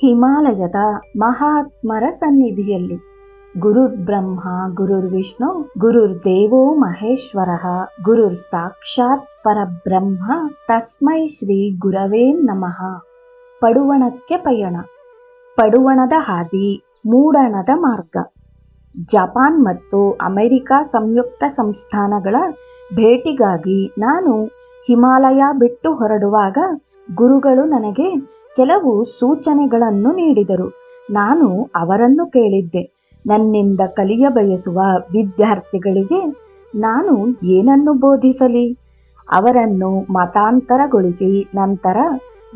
ಹಿಮಾಲಯದ ಮಹಾತ್ಮರ ಸನ್ನಿಧಿಯಲ್ಲಿ ಗುರುರ್ ಬ್ರಹ್ಮ ಗುರುರ್ ವಿಷ್ಣು ಗುರುರ್ ದೇವೋ ಮಹೇಶ್ವರ ಗುರುರ್ ಸಾಕ್ಷಾತ್ ಪರಬ್ರಹ್ಮ, ತಸ್ಮೈ ಶ್ರೀ ಗುರವೇ ನಮಃ. ಪಡುವಣಕ್ಕೆ ಪಯಣ. ಪಡುವಣದ ಹಾದಿ, ಮೂಡಣದ ಮಾರ್ಗ. ಜಪಾನ್ ಮತ್ತು ಅಮೆರಿಕ ಸಂಯುಕ್ತ ಸಂಸ್ಥಾನಗಳ ಭೇಟಿಗಾಗಿ ನಾನು ಹಿಮಾಲಯ ಬಿಟ್ಟು ಹೊರಡುವಾಗ ಗುರುಗಳು ನನಗೆ ಕೆಲವು ಸೂಚನೆಗಳನ್ನು ನೀಡಿದರು. ನಾನು ಅವರನ್ನು ಕೇಳಿದ್ದೆ. ನನ್ನಿಂದ ಕಲಿಯ ಬಯಸುವ ವಿದ್ಯಾರ್ಥಿಗಳಿಗೆ ನಾನು ಏನನ್ನು ಬೋಧಿಸಲಿ? ಅವರನ್ನು ಮತಾಂತರಗೊಳಿಸಿ ನಂತರ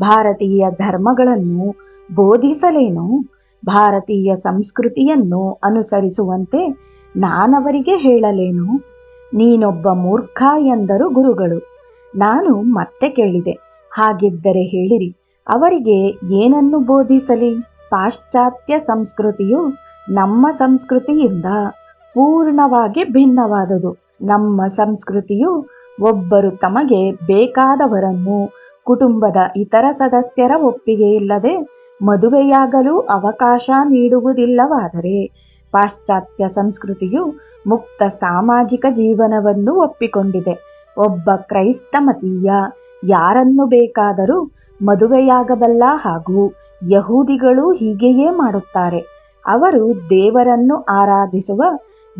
ಭಾರತೀಯ ಧರ್ಮಗಳನ್ನು ಬೋಧಿಸಲೇನು? ಭಾರತೀಯ ಸಂಸ್ಕೃತಿಯನ್ನು ಅನುಸರಿಸುವಂತೆ ನಾನವರಿಗೆ ಹೇಳಲೇನು? ನೀನೊಬ್ಬ ಮೂರ್ಖ ಎಂದರು ಗುರುಗಳು. ನಾನು ಮತ್ತೆ ಕೇಳಿದೆ. ಹಾಗಿದ್ದರೆ ಹೇಳಿರಿ. ಅವರಿಗೆ ಏನನ್ನು ಬೋಧಿಸಲಿ? ಪಾಶ್ಚಾತ್ಯ ಸಂಸ್ಕೃತಿಯು ನಮ್ಮ ಸಂಸ್ಕೃತಿಯಿಂದ ಪೂರ್ಣವಾಗಿ ಭಿನ್ನವಾದುದು. ನಮ್ಮ ಸಂಸ್ಕೃತಿಯು ಒಬ್ಬರು ತಮಗೆ ಬೇಕಾದವರನ್ನು, ಕುಟುಂಬದ ಇತರ ಸದಸ್ಯರ ಒಪ್ಪಿಗೆ ಇಲ್ಲದೆ ಮದುವೆಯಾಗಲು ಅವಕಾಶ ನೀಡುವುದಿಲ್ಲವಾದರೆ ಪಾಶ್ಚಾತ್ಯ ಸಂಸ್ಕೃತಿಯು ಮುಕ್ತ ಸಾಮಾಜಿಕ ಜೀವನವನ್ನು ಒಪ್ಪಿಕೊಂಡಿದೆ. ಒಬ್ಬ ಕ್ರೈಸ್ತ ಮತೀಯ ಯಾರನ್ನು ಬೇಕಾದರೂ ಮದುವೆಯಾಗಬಲ್ಲ ಹಾಗೂ ಯಹೂದಿಗಳು ಹೀಗೆಯೇ ಮಾಡುತ್ತಾರೆ. ಅವರು ದೇವರನ್ನು ಆರಾಧಿಸುವ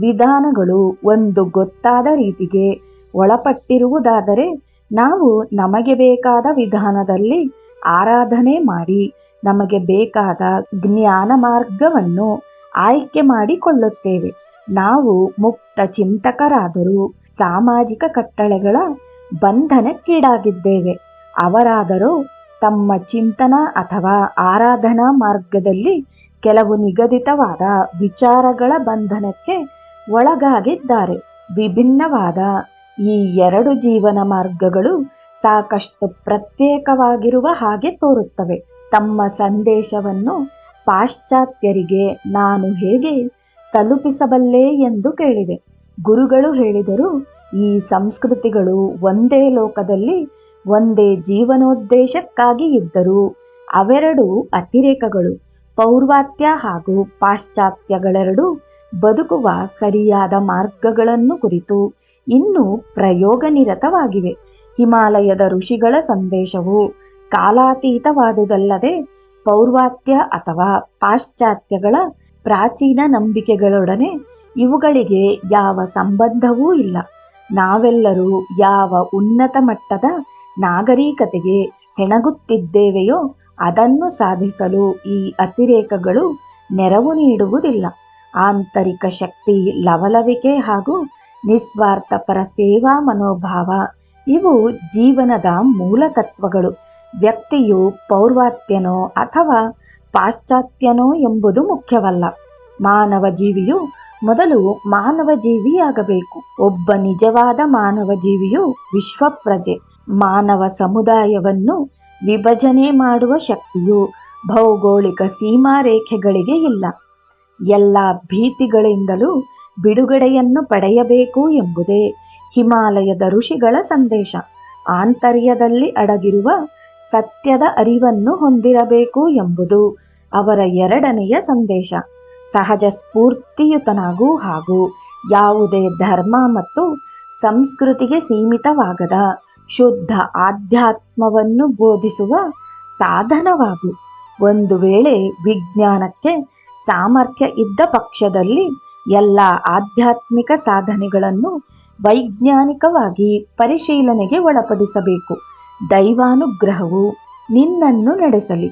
ವಿಧಾನಗಳು ಒಂದು ಗೊತ್ತಾದ ರೀತಿಗೆ ಒಳಪಟ್ಟಿರುವುದಾದರೆ ನಾವು ನಮಗೆ ಬೇಕಾದ ವಿಧಾನದಲ್ಲಿ ಆರಾಧನೆ ಮಾಡಿ ನಮಗೆ ಬೇಕಾದ ಜ್ಞಾನ ಮಾರ್ಗವನ್ನು ಆಯ್ಕೆ ಮಾಡಿಕೊಳ್ಳುತ್ತೇವೆ. ನಾವು ಮುಕ್ತ ಚಿಂತಕರಾದರೂ ಸಾಮಾಜಿಕ ಕಟ್ಟಳೆಗಳ ಬಂಧನಕ್ಕೀಡಾಗಿದ್ದೇವೆ. ಅವರಾದರೂ ತಮ್ಮ ಚಿಂತನ ಅಥವಾ ಆರಾಧನಾ ಮಾರ್ಗದಲ್ಲಿ ಕೆಲವು ನಿಗದಿತವಾದ ವಿಚಾರಗಳ ಬಂಧನಕ್ಕೆ ಒಳಗಾಗಿದ್ದಾರೆ. ವಿಭಿನ್ನವಾದ ಈ ಎರಡು ಜೀವನ ಮಾರ್ಗಗಳು ಸಾಕಷ್ಟು ಪ್ರತ್ಯೇಕವಾಗಿರುವ ಹಾಗೆ ತೋರುತ್ತವೆ. ತಮ್ಮ ಸಂದೇಶವನ್ನು ಪಾಶ್ಚಾತ್ಯರಿಗೆ ನಾನು ಹೇಗೆ ತಲುಪಿಸಬಲ್ಲೆ ಎಂದು ಕೇಳಿದೆ. ಗುರುಗಳು ಹೇಳಿದರು, ಈ ಸಂಸ್ಕೃತಿಗಳು ಒಂದೇ ಲೋಕದಲ್ಲಿ ಒಂದೇ ಜೀವನೋದ್ದೇಶಕ್ಕಾಗಿ ಇದ್ದರು. ಅವೆರಡೂ ಅತಿರೇಕಗಳು. ಪೌರ್ವಾತ್ಯ ಹಾಗೂ ಪಾಶ್ಚಾತ್ಯಗಳೆರಡೂ ಬದುಕುವ ಸರಿಯಾದ ಮಾರ್ಗಗಳನ್ನು ಕುರಿತು ಇನ್ನೂ ಪ್ರಯೋಗನಿರತವಾಗಿವೆ. ಹಿಮಾಲಯದ ಋಷಿಗಳ ಸಂದೇಶವು ಕಾಲಾತೀತವಾದುದಲ್ಲದೆ ಪೌರ್ವಾತ್ಯ ಅಥವಾ ಪಾಶ್ಚಾತ್ಯಗಳ ಪ್ರಾಚೀನ ನಂಬಿಕೆಗಳೊಡನೆ ಇವುಗಳಿಗೆ ಯಾವ ಸಂಬಂಧವೂ ಇಲ್ಲ. ನಾವೆಲ್ಲರೂ ಯಾವ ಉನ್ನತ ಮಟ್ಟದ ನಾಗರಿಕತೆಗೆ ಹೆಣಗುತ್ತಿದ್ದೇವೆಯೋ ಅದನ್ನು ಸಾಧಿಸಲು ಈ ಅತಿರೇಕಗಳು ನೆರವು ನೀಡುವುದಿಲ್ಲ. ಆಂತರಿಕ ಶಕ್ತಿ ಲವಲವಿಕೆ ಹಾಗೂ ನಿಸ್ವಾರ್ಥಪರ ಸೇವಾ ಮನೋಭಾವ ಇವು ಜೀವನದ ಮೂಲ ತತ್ವಗಳು. ವ್ಯಕ್ತಿಯು ಪೌರ್ವಾತ್ಯನೋ ಅಥವಾ ಪಾಶ್ಚಾತ್ಯನೋ ಎಂಬುದು ಮುಖ್ಯವಲ್ಲ. ಮಾನವ ಜೀವಿಯು ಮೊದಲು ಮಾನವ ಜೀವಿಯಾಗಬೇಕು. ಒಬ್ಬ ನಿಜವಾದ ಮಾನವ ಜೀವಿಯು ವಿಶ್ವಪ್ರಜೆ. ಮಾನವ ಸಮುದಾಯವನ್ನು ವಿಭಜನೆ ಮಾಡುವ ಶಕ್ತಿಯು ಭೌಗೋಳಿಕ ಸೀಮಾರೇಖೆಗಳಿಗೆ ಇಲ್ಲ. ಎಲ್ಲ ಭೀತಿಗಳಿಂದಲೂ ಬಿಡುಗಡೆಯನ್ನು ಪಡೆಯಬೇಕು ಎಂಬುದೇ ಹಿಮಾಲಯದ ಋಷಿಗಳ ಸಂದೇಶ. ಆಂತರ್ಯದಲ್ಲಿ ಅಡಗಿರುವ ಸತ್ಯದ ಅರಿವನ್ನು ಹೊಂದಿರಬೇಕು ಎಂಬುದು ಅವರ ಎರಡನೆಯ ಸಂದೇಶ. ಸಹಜ ಸ್ಫೂರ್ತಿಯುತನಾಗೂ ಹಾಗೂ ಯಾವುದೇ ಧರ್ಮ ಮತ್ತು ಸಂಸ್ಕೃತಿಗೆ ಸೀಮಿತವಾಗದ ಶುದ್ಧ ಆಧ್ಯಾತ್ಮವನ್ನು ಬೋಧಿಸುವ ಸಾಧನವಾಗು. ಒಂದು ವೇಳೆ ವಿಜ್ಞಾನಕ್ಕೆ ಸಾಮರ್ಥ್ಯ ಇದ್ದ ಪಕ್ಷದಲ್ಲಿ ಎಲ್ಲ ಆಧ್ಯಾತ್ಮಿಕ ಸಾಧನೆಗಳನ್ನು ವೈಜ್ಞಾನಿಕವಾಗಿ ಪರಿಶೀಲನೆಗೆ ಒಳಪಡಿಸಬೇಕು. ದೈವಾನುಗ್ರಹವು ನಿನ್ನನ್ನು ನಡೆಸಲಿ.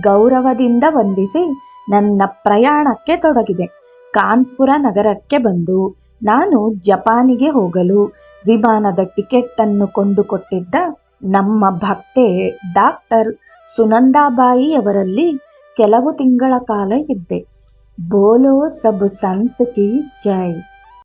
ಗೌರವದಿಂದ ವಂದಿಸಿ ನನ್ನ ಪ್ರಯಾಣಕ್ಕೆ ತೊಡಗಿದೆ. ಕಾನ್ಪುರ ನಗರಕ್ಕೆ ಬಂದು ನಾನು ಜಪಾನಿಗೆ ಹೋಗಲು ವಿಮಾನದ ಟಿಕೆಟ್ ಅನ್ನು ಕೊಂಡುಕೊಟ್ಟಿದ್ದ ನಮ್ಮ ಭಕ್ತೆ ಡಾಕ್ಟರ್ ಸುನಂದಾಬಾಯಿ ಅವರಲ್ಲಿ ಕೆಲವು ತಿಂಗಳ ಕಾಲ ಇದ್ದೆ. ಬೋಲೋ ಸಬ್ ಸಂತ್ ಕಿ ಜೈ.